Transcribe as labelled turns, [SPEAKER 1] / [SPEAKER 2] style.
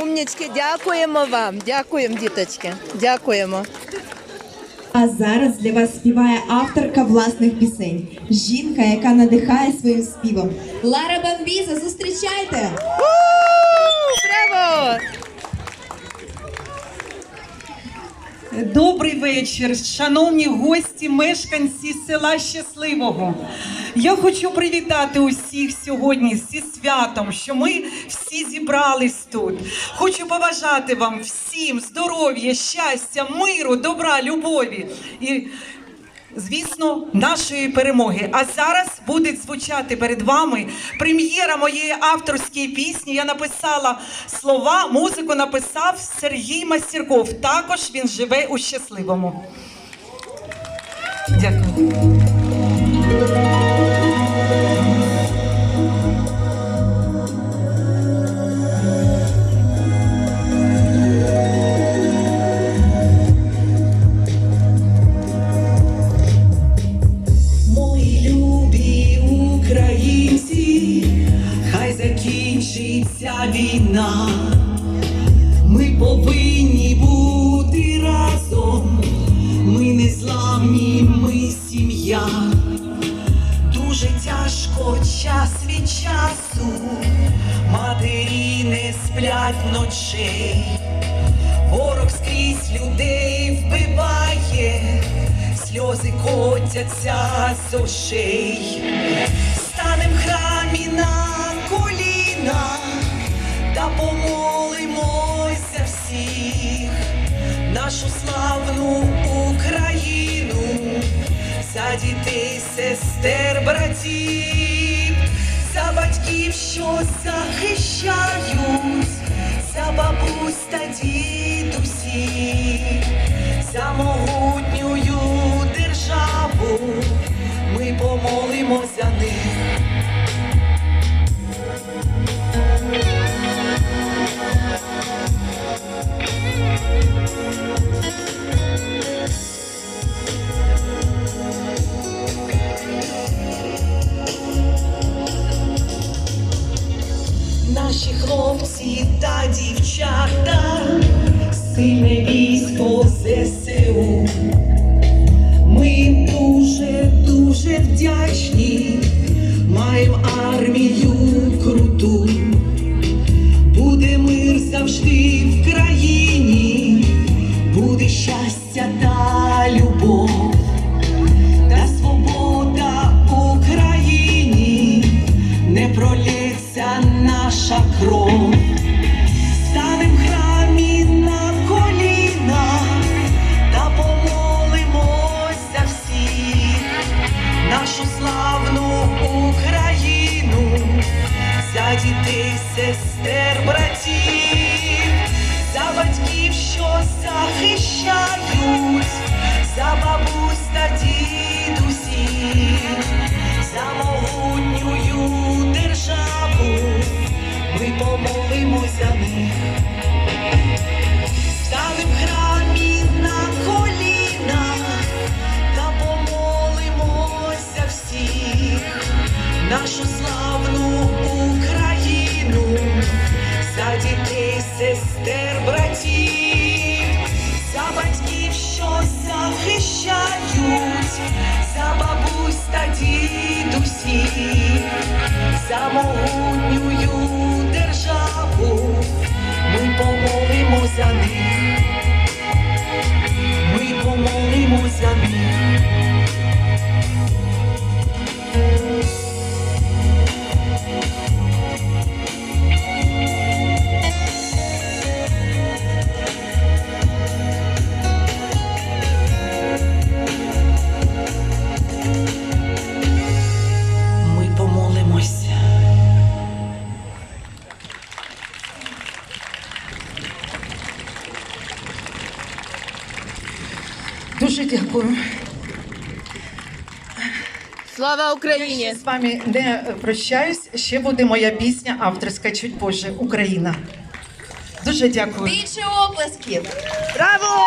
[SPEAKER 1] Умнічки, дякуємо вам. Дякуємо, діточки. Дякуємо.
[SPEAKER 2] А зараз для вас співає авторка власних пісень. Жінка, яка надихає своїм співом. Лара Бамбіза, зустрічайте!
[SPEAKER 1] У, Браво!
[SPEAKER 3] Добрий вечір, шановні гості, мешканці села Щасливого. Я хочу привітати усіх сьогодні зі святом, що ми всі зібрались тут. Хочу побажати вам всім здоров'я, щастя, миру, добра, любові і, звісно, нашої перемоги. А зараз буде звучати перед вами прем'єра моєї авторської пісні. Я написала слова, музику написав Сергій Мастірков. Також він живе у щасливому. Дякую. Закінчиться війна. Ми повинні бути разом. Ми не зламні, ми сім'я. Дуже тяжко час від часу. Матері не сплять ночей. Ворог скрізь людей вбиває, сльози котяться з очей. Станем храмі на коліна та помолимося всіх, нашу славну Україну, за дітей, сестер, братів, за батьків, що захищають, за бабусь та дідусів, за могутню державу, ми помолимо за них. Сильне військо ЗСУ. Ми дуже, дуже вдячні, маємо армію круту. Буде мир завжди нашу славну Україну, за дітей, сестер, братів, за батьків, що захищають, за бабусь та дідусів, за могутню державу, ми помолимося них. Дітей, Дуже дякую.
[SPEAKER 1] Слава Україні!
[SPEAKER 3] з вами не прощаюсь. Ще буде моя пісня авторська чуть позже Україна. Дуже дякую.
[SPEAKER 2] Більше оплесків!
[SPEAKER 1] Браво!